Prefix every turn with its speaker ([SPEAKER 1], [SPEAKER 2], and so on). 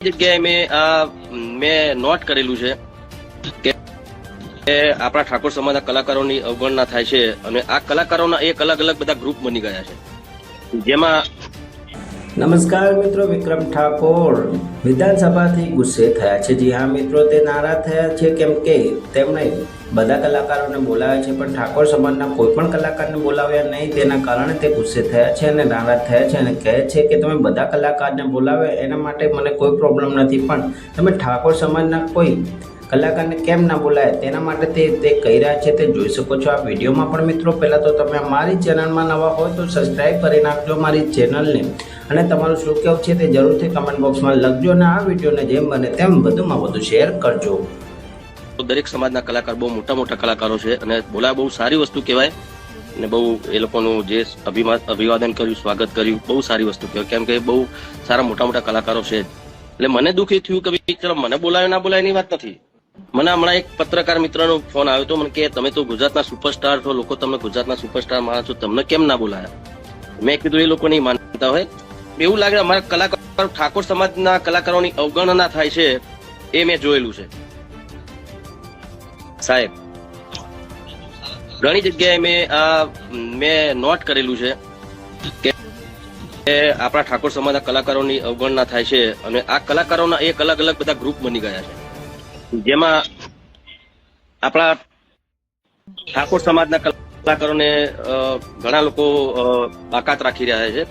[SPEAKER 1] જગ્યાએ મેં આ, મેં નોટ કરેલું છે કે આપણા ઠાકોર સમાજના કલાકારોની અવગણના થાય છે અને આ કલાકારોના એક અલગ અલગ બધા ગ્રુપ બની ગયા છે. જેમાં
[SPEAKER 2] નમસ્કાર મિત્રો, વિક્રમ ઠાકોર. વિધાનસભાથી ગુસ્સે થયા છે. જી હા મિત્રો, તે નારાજ થયા છે કેમ કે તેમણે બધા કલાકારોને બોલાવ્યા છે, પણ ઠાકોર સમાજના કોઈ પણ કલાકારને બોલાવ્યા નહીં. તેના કારણે તે ગુસ્સે થયા છે અને નારાજ થયા છે અને કહે છે કે તમે બધા કલાકારને બોલાવ્યા એના માટે મને કોઈ પ્રોબ્લેમ નથી. પણ તમે ઠાકોર સમાજના કોઈ કલાકારને કેમ ના બોલાય તેના માટે તે તે કહી રહ્યા છે, તે જોઈ શકો છો. આ વિડીયોમાં પણ મિત્રો, પહેલાં તો તમે મારી ચેનલમાં નવા હોય તો સબસ્ક્રાઈબ કરી નાખજો મારી ચેનલને. અને તમારું શું કહેવું છે તે જરૂરથી કમેન્ટ બોક્સમાં લખજો અને આ વિડીયોને જેમ બને તેમ વધુમાં વધુ શેર કરજો.
[SPEAKER 1] દરેક સમાજના કલાકાર બહુ મોટા મોટા કલાકારો છે અને બોલાવે બહુ સારી વસ્તુ કહેવાય. અને બહુ એ લોકોનું જે અભિમાન અભિવાદન કર્યું, સ્વાગત કર્યું, બહુ સારી વસ્તુ કહેવાય. કેમ કે બહુ સારા મોટા મોટા કલાકારો છે. એટલે મને દુઃખ થયું કે ભાઈ, ચલો, મને બોલાયો, ના બોલાય એની વાત નથી. મને હમણાં એક પત્રકાર મિત્રનો ફોન આવ્યો હતો. મને કે તમે તો ગુજરાતના સુપરસ્ટાર છો, લોકો તમને ગુજરાતના સુપરસ્ટાર માનો છો, તમને કેમ ના બોલાયા? મેં કીધું, એ લોકો નહીં માનતા હોય. એવું લાગે અમારા કલાકાર, ઠાકોર સમાજના કલાકારોની અવગણના થાય છે, એ મેં જોયેલું છે. સાહેબ, ઘણી જગ્યાએ મેં આ, મેં નોટ કરેલું છે કે આપણા ઠાકોર સમાજના કલાકારોની અવગણના થાય છે અને આ કલાકારોના એક અલગ અલગ બધા ગ્રુપ બની ગયા છે. જેમાં આપણા ઠાકોર સમાજના કલાકારોને ઘણા લોકો બાકાત રાખી રહ્યા છે.